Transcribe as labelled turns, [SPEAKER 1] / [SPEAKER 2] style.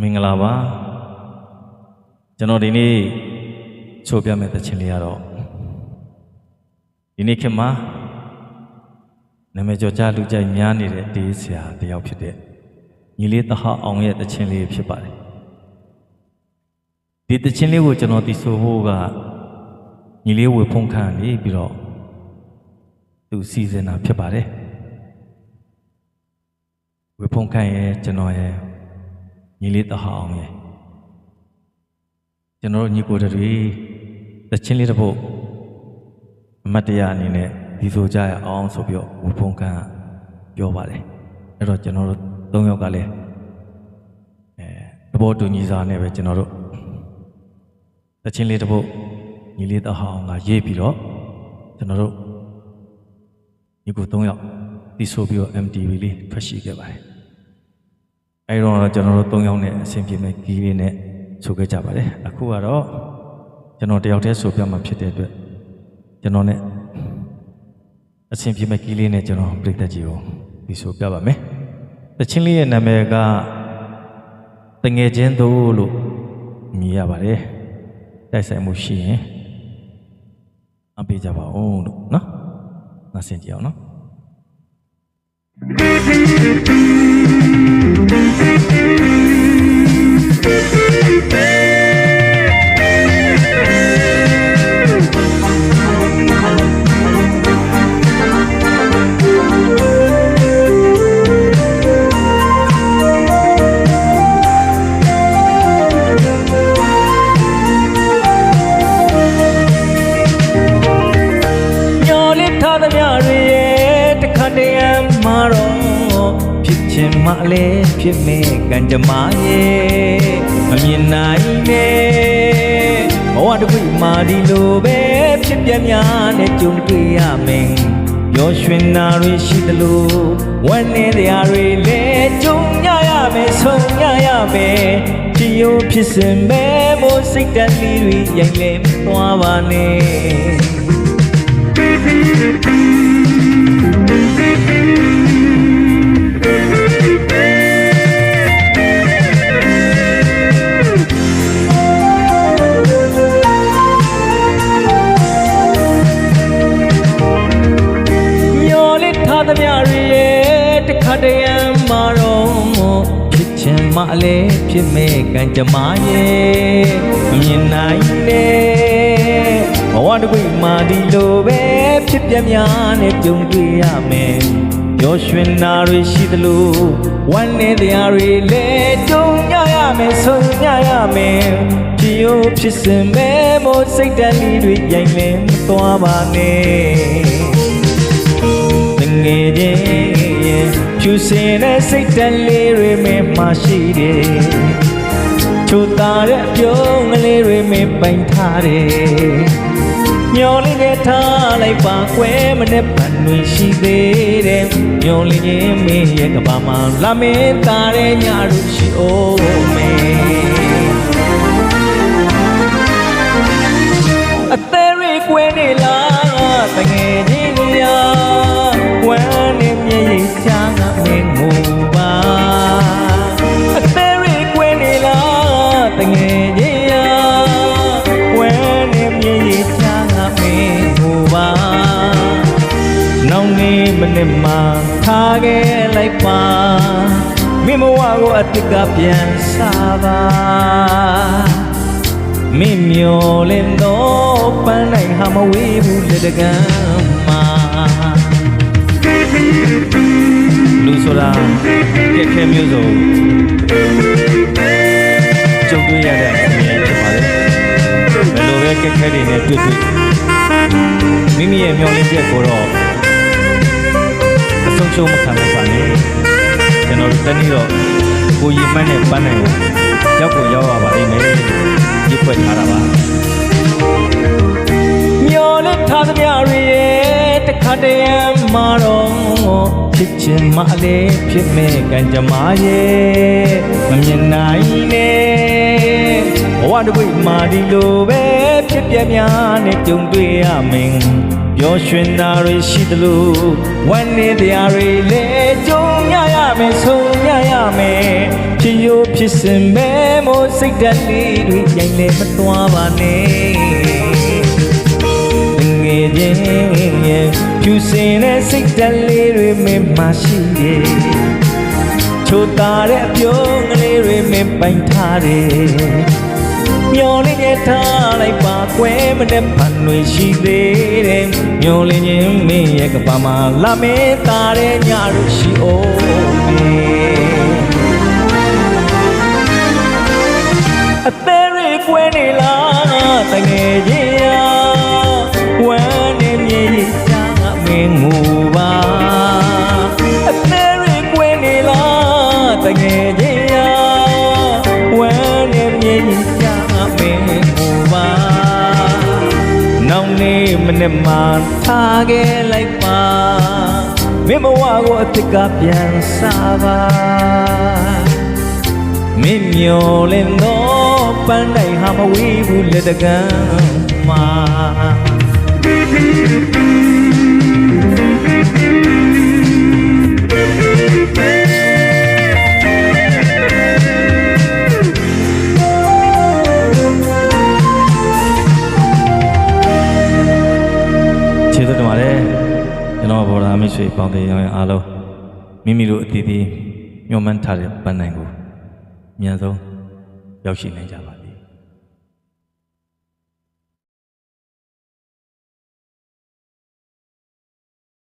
[SPEAKER 1] မင်္ဂလာပါကျွန်တော်ဒီနေ့ချိုးပြမယ့်သချင်းလေးကတော့ဒီနေ့ခေတ်မှာနာမည်ကျော်ကြားလူကြိုက်များနေတဲ့တေးဆရာတစ်ယောက်ဖြစ်တဲ့ညီလေးသဟအောင်ရဲ့သချင်းလေးဖြစ်ပါတယ်ဒီသချင်းလေးကိုကျွန်တော်တည်ဆိုဖို့ကညီလေးဝေဖုံးခန့်နေပြီးတော့သူစီစဉ်တာဖြစ်ပါတယ်ဝေဖုံးခန့်ရဲ့ကျွန်တော်ရဲ့ ညီလေးတဟအောင်ရဲ့ကျွန်တော်တို့ညီကိုတွေသချင်းလေးတစ်ပုတ်အမတ်တရားအနေနဲ့ဒီဆိုကြရအောင်ဆိုပြီးတော့ဝဖုံးကန်းကပြောပါတယ်အဲ့တော့ကျွန်တော်တို့သုံးယောက်ကလည်းအဲသဘောတူညီစွာနဲ့ပဲကျွန်တော်တို့သချင်းလေးတစ်ပုတ်ညီလေးတဟအောင်ကရေးပြီးတော့ကျွန်တော်တို့ညီကိုသုံးယောက်ဒီဆိုပြီးတော့ MTV လေးထွက်ရှိခဲ့ပါတယ် အဲတော့ကျွန်တော်တို့၃ယောက်နဲ့အဆင်ပြေမဲ့ဂီးလေးနဲ့ဆိုခဲ့ကြပါတယ်အခုကတော့ကျွန်တော်တယောက်တည်းဆိုပြမှာဖြစ်တဲ့အတွက်ကျွန်တော်နဲ့အဆင်ပြေမဲ့ဂီးလေးနဲ့ကျွန်တော်ပြိတ္တကြီးကိုဒီဆိုပြပါမယ်တချင်းလေးရဲ့နာမည်ကတငယ်ချင်းသူလို့မြည်ရပါတယ်တိုက်ဆိုင်မှုရှိရင်အပေးကြပါဦးလို့နော်နားဆင်ကြည့်အောင်နော်
[SPEAKER 2] မှာတော့ဖြစ်ချင်မှလည်းဖြစ်မဲ့ကံကြမ္မာရဲ့မမြင်နိုင်နဲ့ဘဝတစ်ခုမှဒီလိုပဲဖြစ်ပြများနဲ့ကြုံတွေ့ရမယ်ရောရွှင်နာတွေရှိသလိုဝမ်းနေတရားတွေလည်းကြုံရရမယ်ဆုံးရရမယ်ကြည်ယုံဖြစ်စင်မဲမို့စိတ်တန်လေးတွေရိုက်လဲမသွားပါနဲ့ သမျှတွေရဲ့တခါတည်းရမှာတော့ဖြစ်ချင်မှလည်းဖြစ်မဲ့ကံကြမ္မာရဲ့မမြင်နိုင်နဲ့ဘဝတစ်ခုမှဒီလိုပဲဖြစ်ပြများနဲ့ကြုံတွေ့ရမယ်ရောရွှင်နာတွေရှိသလိုဝမ်းနေတရားတွေလည်းကြုံရရမယ်ဆုံးရရမယ်ကြည်ရိုးဖြစ်စင်မဲမို့စိတ်တန်လေးတွေရိုင်လင်းမသွားပါနဲ့ ရဲ့ဖြူစင်တဲ့စိတ်တန်လေးတွေမင်းမရှိတယ်ချိုသားတဲ့အပြုံးကလေးတွေမင်းပိုင်ထားတယ်ညော်လေးနဲ့ထားလိုက်ပါကွယ်မနဲ့ပန်တွေရှိသေးတယ်ညော်လေးချင်းမင်းရဲ့ကဘာမှာလာမင်းသားတဲ့ညတို့ရှိအောင်မင်း မနေ့မှထားခဲ့လိုက်ပါမိမဝကိုအတိတ်ကပြန်စားပါမင်းမျောလင်းတော့ပန်းနိုင်ဟာမဝေးဘူးလက်တကမ်းမှာလူဆိုတာကြက်ခဲမျိုးစုံကြုံတွေ့ရတဲ့အမြင်ဖြစ်ပါတယ်ဘယ်လိုပဲကြက်ခဲတွေနဲ့တွေ့တွေ့မိမိရဲ့မျောလင်းချက်ကိုတော့အ ဆုံးရှုံးမခံနိုင်ပါနဲ့ကျွန်တော်တို့တနေ့တော့ကိုရီမန်းနဲ့ပန်းနိုင်ကိုရောက်ကိုရောက်ရပါလိမ့်မယ်ဒီဖွဲ့ထားတာပါမျောလက်ထားသမျှတွေရဲ့တခါတည်းရမှာတော့ဖြစ်ချင်မှလည်းဖြစ်မဲ့ကံကြမ္မာရဲ့မမြင်နိုင်နဲ့ဘဝတစ်ခုမှဒီလိုပဲဖြစ်ပြများနဲ့ကြုံတွေ့ရမယ် ရောရွှင်တာတွေရှိသလိုဝမ်းနေတရားတွေလည်းကြုံရရမယ်ဆုံးရရမယ်ဖြစ်ရိုးဖြစ်စင်မဲမို့စိတ်ဓာတ်လေးတွေရိုင်လေမသွားပါနဲ့ငယ်ချင်းရဲ့ဖြူစင်တဲ့စိတ်ဓာတ်လေးတွေမင်းမရှိတယ်ချိုတာတဲ့အပြုံးကလေးတွေမင်းပိုင်ထားတယ် မျောလင်းရထားလိုက်ပါကွယ်မတဲ့ဖန်တွေရှိသေးတယ်မျောလင်းခြင်းမင်းရဲ့ကပါမှာလာမင်းသားတဲ့ညတို့ရှိအောင်မေအသေးတွေကွယ်နေလားတငယ်ချင်းရာ မနေ့မှထားခဲ့လိုက်ပါမင်းမဝကိုအစ်စ်ကပြန်စားပါမင်းမျောလင်းတော့ပန်းတိုင်းဟာမဝေးဘူးလက်တကမ်းမှာ
[SPEAKER 1] ဘော်ဒါမိတ်ဆွေပေါင်းတဲ့ရောင်းရင်အားလုံးမိမိတို့အတီးတီးမျှော်မှန်းထားတဲ့ပန်းနိုင်ကိုအမြန်ဆုံးရောက်ရှိနိုင်ကြပါ